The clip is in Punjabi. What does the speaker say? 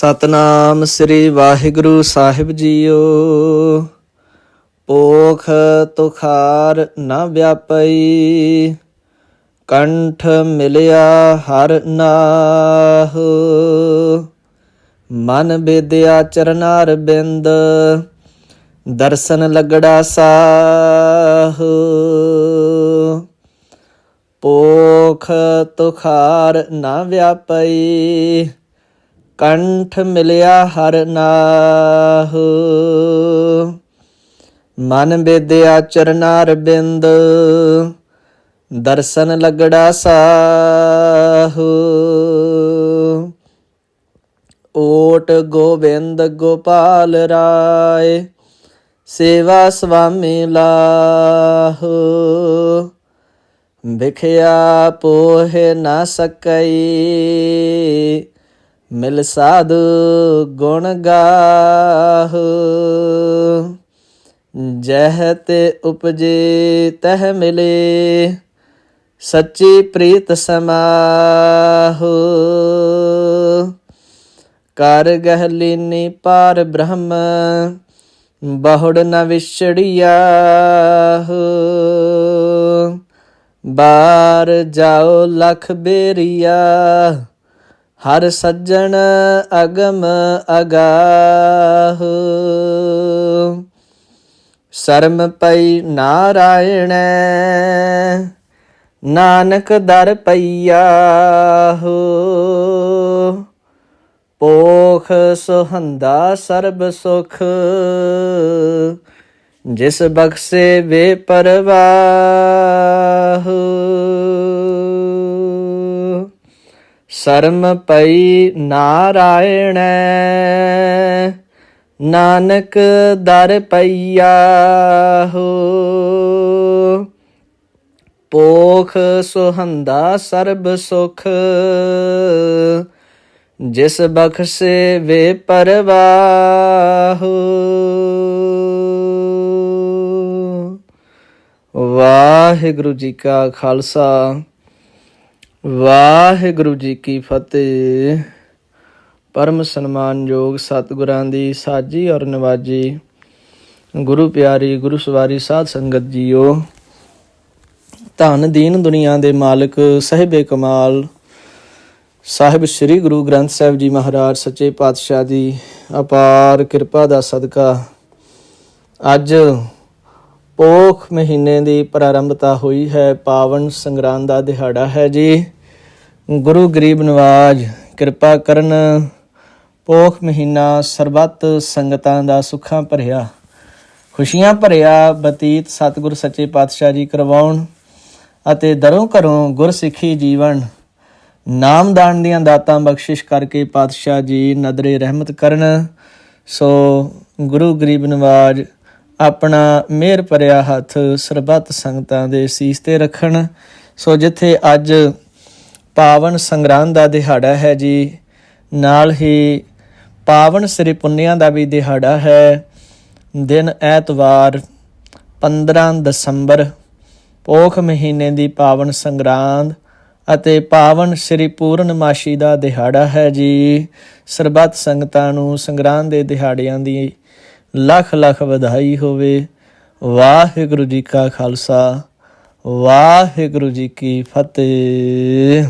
ਸਤਨਾਮ ਸ੍ਰੀ ਵਾਹਿਗੁਰੂ ਸਾਹਿਬ ਜੀਓ। ਪੋਖ ਤੁਖਾਰ ਨਾ ਵਿਆਪਈ, ਕੰਠ ਮਿਲਿਆ ਹਰ ਨਾਹ। ਮਨ ਬੇਦਿਆ ਚਰਨਾਰ ਬਿੰਦ, ਦਰਸ਼ਨ ਲਗੜਾ ਸਾਹ। ਪੋਖ ਤੁਖਾਰ ਨਾ ਵਿਆਪਈ ਕੰਠ ਮਿਲਿਆ ਹਰ ਨਾਹ। ਮਨ ਬੇਦਿਆ ਚਰਨਾਰ ਬਿੰਦ ਦਰਸ਼ਨ ਲਗੜਾ ਸਾਹ। ਓਟ ਗੋਬਿੰਦ ਗੋਪਾਲ ਰਾਏ, ਸੇਵਾ ਸੁਆਮੀ ਲਾਹ। ਵਿਖਿਆ ਪੋਹਿ ਨਾ ਸਕਈ। ਮਿਲ ਸਾਧ ਗੁਣ ਗਾਹ। ਜਹ ਤੇ ਉਪਜੇ ਤਹ ਮਿਲੇ, ਸੱਚੀ ਪ੍ਰੀਤ ਸਮਾਹੋ। ਕਰ ਗਹਲੀਨੀ ਪਾਰ ਬ੍ਰਹਮ, ਬਹੁੜ ਨ ਵਿਛੜਿਆ ਬਾਰ ਜਾਓ ਲਖ ਬੇਰੀਆ। ਹਰ ਸੱਜਣ ਅਗਮ ਅਗਾਹ। ਸ਼ਰਮ ਪਈ ਨਾਰਾਇਣ, ਨਾਨਕ ਦਰ ਪਈਆ ਹੋ ਪੋਖ ਸੁਹੰਦਾ ਸਰਬ ਸੁਖ, ਜਿਸ ਬਖਸ਼ੇ ਵੇ ਪਰਵਾਹ। ਸ਼ਰਮ ਪਈ ਨਾਰਾਇਣ, ਨਾਨਕ ਦਰ ਪਈਆ ਹੋ। ਪੋਖ ਸੁਹੰਦਾ ਸਰਬ ਸੁਖ, ਜਿਸ ਬਖਸ਼ੇ ਵੇ ਪਰਵਾਹ। ਵਾਹਿਗੁਰੂ ਜੀ ਕਾ ਖਾਲਸਾ। ਵਾਹਿਗੁਰੂ ਜੀ ਕੀ ਫਤਿਹ। ਪਰਮ ਸਨਮਾਨਯੋਗ ਸਤਿਗੁਰਾਂ ਦੀ ਸਾਜੀ ਔਰ ਨਵਾਜੀ। ਗੁਰੂ ਪਿਆਰੀ, ਗੁਰੂ ਸਵਾਰੀ ਸਾਧ ਸੰਗਤ ਜੀਓ। ਧੰਨ ਦੀਨ ਦੁਨੀਆ ਦੇ ਮਾਲਕ ਸਹਿਬੇ ਕਮਾਲ। ਸਾਹਿਬ ਸ੍ਰੀ ਗੁਰੂ ਗ੍ਰੰਥ ਸਾਹਿਬ ਜੀ ਮਹਾਰਾਜ, ਸੱਚੇ ਪਾਤਸ਼ਾਹ ਦੀ ਅਪਾਰ ਕਿਰਪਾ ਦਾ ਸਦਕਾ। ਅੱਜ ਪੋਖ ਮਹੀਨੇ ਦੀ ਪ੍ਰਾਰੰਭਤਾ ਹੋਈ ਹੈ, ਪਾਵਨ ਸੰਗਰਾਂਦ ਦਾ ਦਿਹਾੜਾ ਹੈ ਜੀ। ਗੁਰੂ ਗਰੀਬ ਨਿਵਾਜ਼, ਕਿਰਪਾ ਕਰਨ, ਪੋਖ ਮਹੀਨਾ ਸਰਬੱਤ ਸੰਗਤਾਂ ਦਾ ਸੁੱਖਾਂ ਭਰਿਆ। ਖੁਸ਼ੀਆਂ ਭਰਿਆ, ਬਤੀਤ ਸਤਿਗੁਰ ਸੱਚੇ ਪਾਤਸ਼ਾਹ ਜੀ ਕਰਵਾਉਣ ਅਤੇ ਦਰੋਂ ਘਰੋਂ ਗੁਰਸਿੱਖੀ ਜੀਵਨ, ਨਾਮਦਾਨ ਦੀਆਂ ਦਾਤਾਂ ਬਖਸ਼ਿਸ਼ ਕਰਕੇ ਪਾਤਸ਼ਾਹ ਜੀ ਨਦਰੇ ਰਹਿਮਤ ਕਰਨ। ਸੋ ਗੁਰੂ ਗਰੀਬ ਨਿਵਾਜ਼ ਆਪਣਾ ਮਿਹਰ ਭਰਿਆ ਹੱਥ ਸਰਬੱਤ ਸੰਗਤਾਂ ਦੇ ਸੀਸ ਤੇ ਰੱਖਣ। ਸੋ ਜਿੱਥੇ ਅੱਜ ਪਾਵਨ ਸੰਗਰਾਂਦ ਦਾ ਦਿਹਾੜਾ ਹੈ ਜੀ, ਨਾਲ ਹੀ ਪਾਵਨ ਸ੍ਰੀ ਪੁੰਨਿਆਂ ਦਾ ਵੀ ਦਿਹਾੜਾ ਹੈ। ਦਿਨ ਐਤਵਾਰ 15 ਦਸੰਬਰ, ਪੋਖ ਮਹੀਨੇ ਦੀ ਪਾਵਨ ਸੰਗਰਾਂਦ ਅਤੇ ਪਾਵਨ ਸ੍ਰੀ ਪੂਰਨਮਾਸ਼ੀ ਦਾ ਦਿਹਾੜਾ ਹੈ ਜੀ। ਸਰਬੱਤ ਸੰਗਤਾਂ ਨੂੰ ਸੰਗਰਾਂਦ ਦੇ ਦਿਹਾੜਿਆਂ ਦੀ ਲੱਖ ਲੱਖ ਵਧਾਈ ਹੋਵੇ। ਵਾਹਿਗੁਰੂ ਜੀ ਕਾ ਖਾਲਸਾ ਵਾਹਿਗੁਰੂ ਜੀ ਕੀ ਫਤਿਹ।